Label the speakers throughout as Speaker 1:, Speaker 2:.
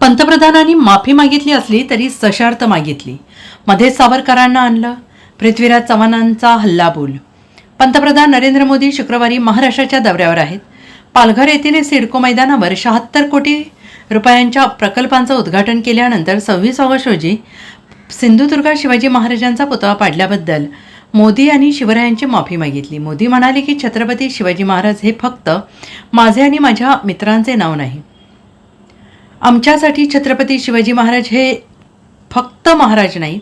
Speaker 1: पंतप्रधानांनी माफी मागितली असली तरी सशर्त मागितली. मध्ये सावरकरांना आणलं. पृथ्वीराज चव्हाणांचा हल्लाबोल. पंतप्रधान नरेंद्र मोदी शुक्रवारी महाराष्ट्राच्या दौऱ्यावर आहेत. पालघर येथील सिडको मैदानावर शहात्तर कोटी रुपयांच्या प्रकल्पांचं उद्घाटन केल्यानंतर सव्वीस ऑगस्ट रोजी सिंधुदुर्गात शिवाजी महाराजांचा पुतळा पाडल्याबद्दल मोदी यांनी शिवरायांची माफी मागितली. मोदी म्हणाले की छत्रपती शिवाजी महाराज हे फक्त माझे आणि माझ्या मित्रांचे नाव नाही. आमच्यासाठी छत्रपती शिवाजी महाराज हे फक्त महाराज नाहीत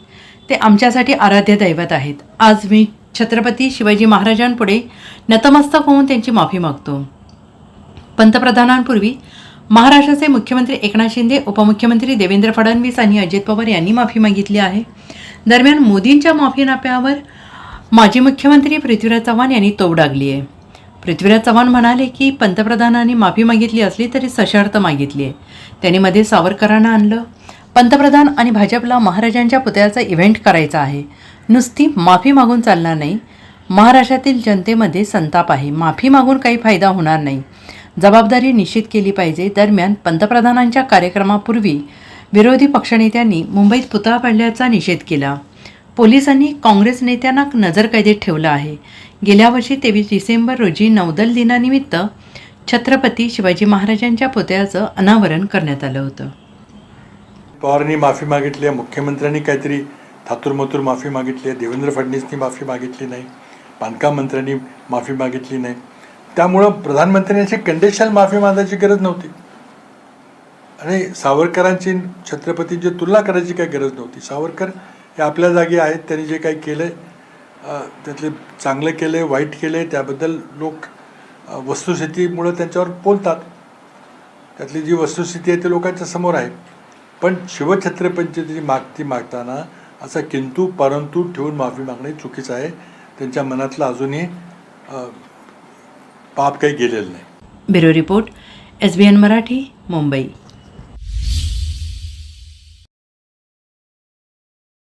Speaker 1: ते आमच्यासाठी आराध्य दैवत आहेत. आज मी छत्रपती शिवाजी महाराजांपुढे नतमस्तक होऊन त्यांची माफी मागतो. पंतप्रधानांपूर्वी महाराष्ट्राचे मुख्यमंत्री एकनाथ शिंदे उपमुख्यमंत्री देवेंद्र फडणवीस आणि अजित पवार यांनी माफी मागितली आहे. दरम्यान मोदींच्या माफीनाप्यावर माजी मुख्यमंत्री पृथ्वीराज चव्हाण यांनी तोब डागली आहे. पृथ्वीराज चव्हाण म्हणाले की पंतप्रधानांनी माफी मागितली असली तरी सशर्त मागितली आहे. त्यांनी मध्ये सावरकरांना आणलं. पंतप्रधान आणि भाजपला महाराजांच्या पुतळ्याचा इव्हेंट करायचा आहे. नुसती माफी मागून चालणार नाही. महाराष्ट्रातील जनतेमध्ये संताप आहे. माफी मागून काही फायदा होणार नाही. जबाबदारी निश्चित केली पाहिजे. दरम्यान पंतप्रधानांच्या कार्यक्रमापूर्वी विरोधी पक्षनेत्यांनी मुंबईत पुतळा पडल्याचा निषेध केला. पोलिसांनी काँग्रेस नेत्यांना नजरकैदेत ठेवलं आहे. गेल्या वर्षी तेवीस डिसेंबर रोजी नौदल दिनानिमित्त छत्रपती शिवाजी महाराजांच्या पुतळ्याचं अनावरण करण्यात आलं होतं.
Speaker 2: पवारांनी माफी मागितली आहे मुख्यमंत्र्यांनी काहीतरी थातूरमथूर माफी मागितली आहे देवेंद्र फडणवीसनी माफी मागितली नाही बांधकाम मंत्र्यांनी माफी मागितली नाही. त्यामुळं प्रधानमंत्र्यांची कंडिशनल माफी मागायची गरज नव्हती. आणि सावरकरांची छत्रपतींची तुलना करायची काही गरज नव्हती. सावरकर हे आपल्या जागी आहेत त्यांनी जे काही केलं आहे त्यातले चांगलं केलं आहे वाईट केलं आहे त्याबद्दल लोक वस्तुस्थितीमुळं त्यांच्यावर बोलतात. त्यातली जी वस्तुस्थिती आहे ती लोकांच्या समोर आहे. पण शिवछत्रपतींची जी मागती मागताना असा किंतू परंतु ठेवून माफी मागणे चुकीचं आहे. त्यांच्या मनातलं अजूनही पाप काही गेलेलं नाही.
Speaker 1: Bureau report S B N Marathi Mumbai.